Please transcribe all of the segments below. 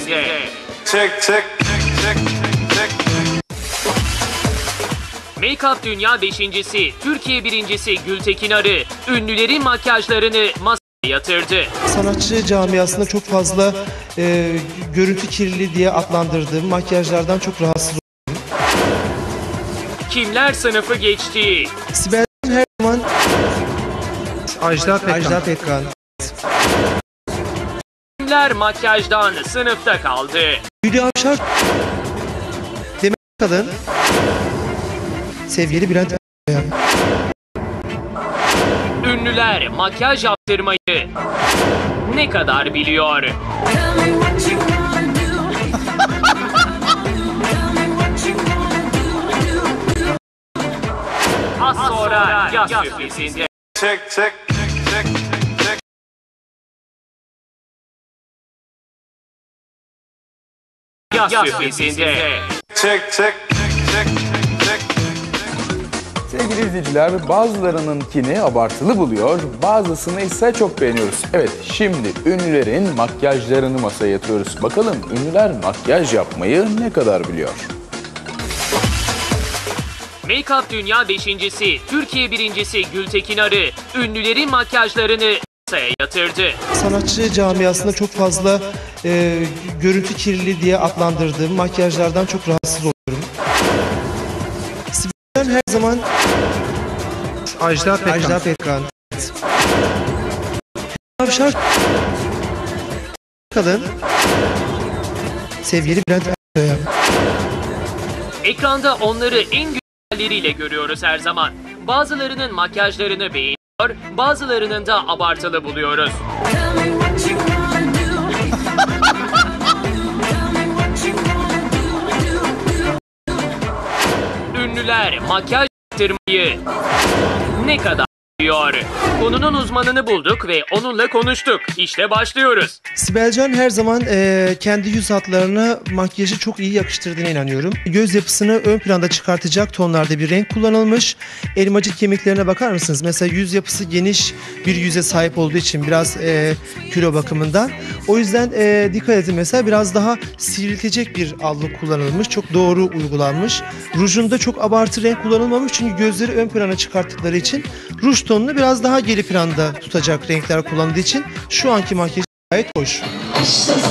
ofisinde. Check, check, check, check. Make-up dünya beşincisi, Türkiye birincisi Gültekin Arı, ünlülerin makyajlarını masaya yatırdı. Sanatçı camiasında çok fazla e, görüntü kirliliği diye adlandırdığım makyajlardan çok rahatsız oldum. Kimler sınıfı geçti? Sibel her zaman Ajda Pekkan. Ajda Pekkan, Kimler makyajdan sınıfta kaldı? Hülya Avşar, Demet Kadın, sevgili Bülent Ersoy. Ünlüler makyaj yaptırmayı ne kadar biliyor? Tell me what you wanna do. Tell me Yaz. Check, check, check, check. Sevgili izleyiciler bazılarınınkini abartılı buluyor, bazısını ise çok beğeniyoruz. Evet şimdi ünlülerin makyajlarını masaya yatırıyoruz. Bakalım ünlüler makyaj yapmayı ne kadar biliyor? Make-up dünya beşincisi, Türkiye birincisi Gültekin Arı, ünlülerin makyajlarını yatırdı. Sanatçı camiasında çok fazla e, görüntü kirliliği diye adlandırdığım makyajlardan çok rahatsız oluyorum. Sibel her zaman Ajda Pekkan. Ajda Pekkan, Avşar, Kadın, sevgili Bülent Ersoy. Ekranda onları en güzelleriyle görüyoruz her zaman. Bazılarının makyajlarını beğeniyor, bazılarının da abartılı buluyoruz. Ünlüler makyaj yaptırmayı ne kadar biliyor? Konunun uzmanını bulduk ve onunla konuştuk. İşte başlıyoruz. Sibelcan her zaman eee, kendi yüz hatlarına makyajı çok iyi yakıştırdığına inanıyorum. Göz yapısını ön planda çıkartacak tonlarda bir renk kullanılmış. Elmacık kemiklerine bakar mısınız? Mesela yüz yapısı geniş bir yüze sahip olduğu için biraz eee, kilo bakımından. O yüzden eee, dikkat edin mesela biraz daha sivriltecek bir allık kullanılmış. Çok doğru uygulanmış. Rujunda çok abartı renk kullanılmamış çünkü gözleri ön plana çıkarttıkları için ruj tonunu biraz daha geri planda tutacak renkler kullanıldığı için şu anki makyaj gayet hoş. Sağda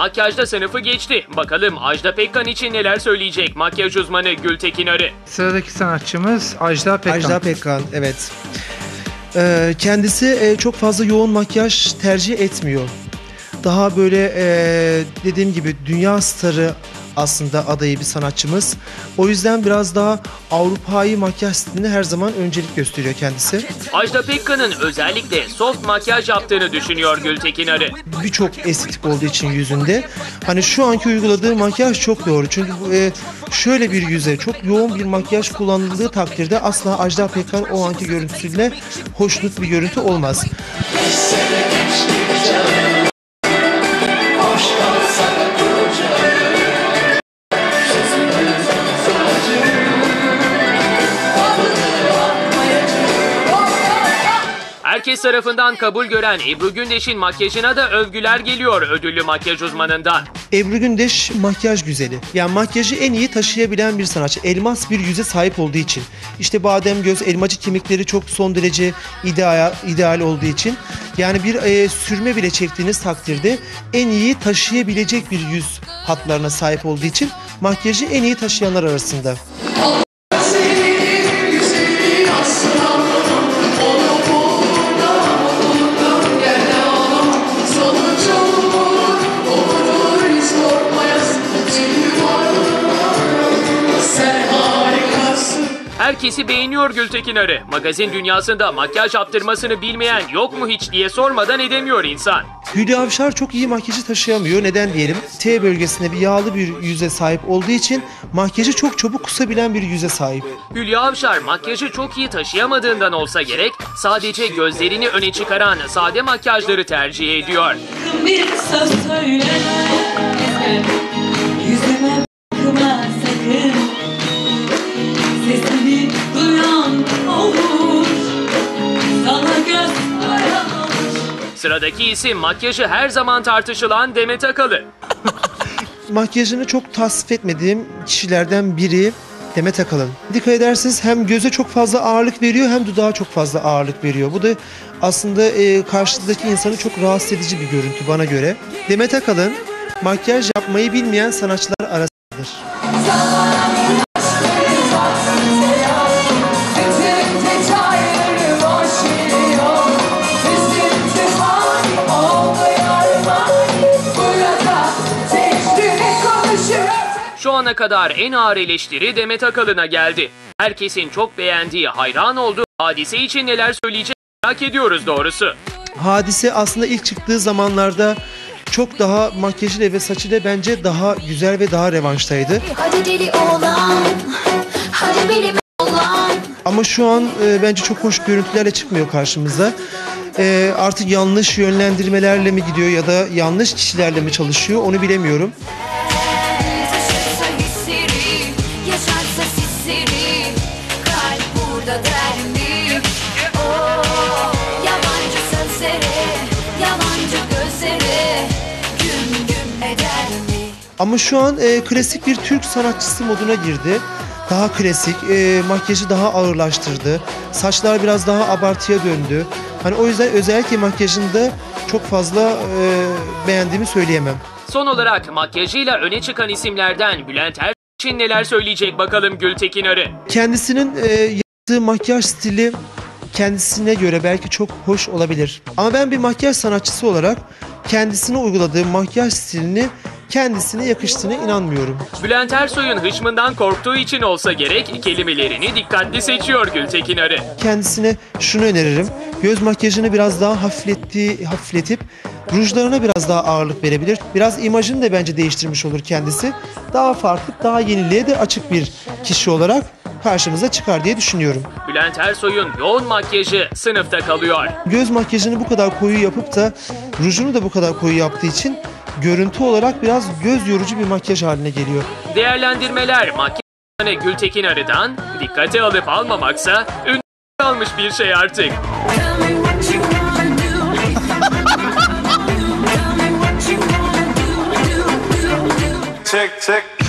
makyajda sınıfı geçti. Bakalım Ajda Pekkan için neler söyleyecek makyaj uzmanı Gültekin Arı. Sıradaki sanatçımız Ajda Pekkan. Ajda Pekkan, evet. Ee, kendisi e, çok fazla yoğun makyaj tercih etmiyor. Daha böyle e, dediğim gibi dünya starı aslında adayı bir sanatçımız. O yüzden biraz daha Avrupa'yı makyaj stiline her zaman öncelik gösteriyor kendisi. Ajda Pekkan'ın özellikle soft makyaj yaptığını düşünüyor Gültekin Arı. Birçok estetik olduğu için yüzünde. Hani şu anki uyguladığı makyaj çok doğru. Çünkü bu, e, şöyle bir yüze çok yoğun bir makyaj kullanıldığı takdirde asla Ajda Pekkan o anki görüntüsüyle hoşnut bir görüntü olmaz. Herkes tarafından kabul gören Ebru Gündeş'in makyajına da övgüler geliyor ödüllü makyaj uzmanından. Ebru Gündeş makyaj güzeli. Yani makyajı en iyi taşıyabilen bir sanatçı. Elmas bir yüze sahip olduğu için. İşte badem göz, elmacık kemikleri çok son derece ideal, ideal olduğu için. Yani bir e, sürme bile çektiğiniz takdirde en iyi taşıyabilecek bir yüz hatlarına sahip olduğu için makyajı en iyi taşıyanlar arasında. Herkesi beğeniyor Gültekin Arı. Magazin dünyasında makyaj yaptırmasını bilmeyen yok mu hiç diye sormadan edemiyor insan. Hülya Avşar çok iyi makyajı taşıyamıyor. Neden diyelim? T bölgesinde bir yağlı bir yüze sahip olduğu için makyajı çok çabuk kusabilen bir yüze sahip. Hülya Avşar makyajı çok iyi taşıyamadığından olsa gerek sadece gözlerini öne çıkaran sade makyajları tercih ediyor. Bir söz söyleme Sıradaki isim makyajı her zaman tartışılan Demet Akalın. Makyajını çok tasvip etmediğim kişilerden biri Demet Akalın. Dikkat ederseniz hem göze çok fazla ağırlık veriyor hem dudağa çok fazla ağırlık veriyor. Bu da aslında e, karşıdaki insanı çok rahatsız edici bir görüntü bana göre. Demet Akalın makyaj yapmayı bilmeyen sanatçılar arasındadır. Şu ana kadar en ağır eleştiri Demet Akalın'a geldi. Herkesin çok beğendiği, hayran olduğu hadise için neler söyleyecek merak ediyoruz doğrusu. Hadise aslında ilk çıktığı zamanlarda çok daha makyajıyla ve saçıyla bence daha güzel ve daha revanştaydı. Hadi deli oğlan Hadi benim oğlan Ama şu an e, bence çok hoş görüntülerle çıkmıyor karşımıza. E, artık yanlış yönlendirmelerle mi gidiyor ya da yanlış kişilerle mi çalışıyor onu bilemiyorum. Sisleri Kalp burada der mi? Oh, Yabancı sözlere Yabancı gözlere Güm güm eder mi? Ama şu an e, klasik bir Türk sanatçısı moduna girdi. Daha klasik, e, makyajı daha ağırlaştırdı. Saçlar biraz daha abartıya döndü. Hani o yüzden özellikle makyajında çok fazla e, beğendiğimi söyleyemem. Son olarak makyajıyla öne çıkan isimlerden Bülent Ersoy için neler söyleyecek bakalım Gültekin Arı. Kendisinin e, yaptığı makyaj stili kendisine göre belki çok hoş olabilir. Ama ben bir makyaj sanatçısı olarak kendisine uyguladığı makyaj stilini kendisine yakıştığına inanmıyorum. Bülent Ersoy'un hışmından korktuğu için olsa gerek kelimelerini dikkatli seçiyor Gültekin Arı. Kendisine şunu öneririm. Göz makyajını biraz daha hafifletti, hafifletip rujlarına biraz daha ağırlık verebilir. Biraz imajını da bence değiştirmiş olur kendisi. Daha farklı, daha yeniliğe de açık bir kişi olarak karşımıza çıkar diye düşünüyorum. Bülent Ersoy'un yoğun makyajı sınıfta kalıyor. Göz makyajını bu kadar koyu yapıp da rujunu da bu kadar koyu yaptığı için görüntü olarak biraz göz yorucu bir makyaj haline geliyor. Değerlendirmeler makyajını Gültekin Arı'dan dikkate alıp almamaksa ün kalmış bir şey artık. Check, check.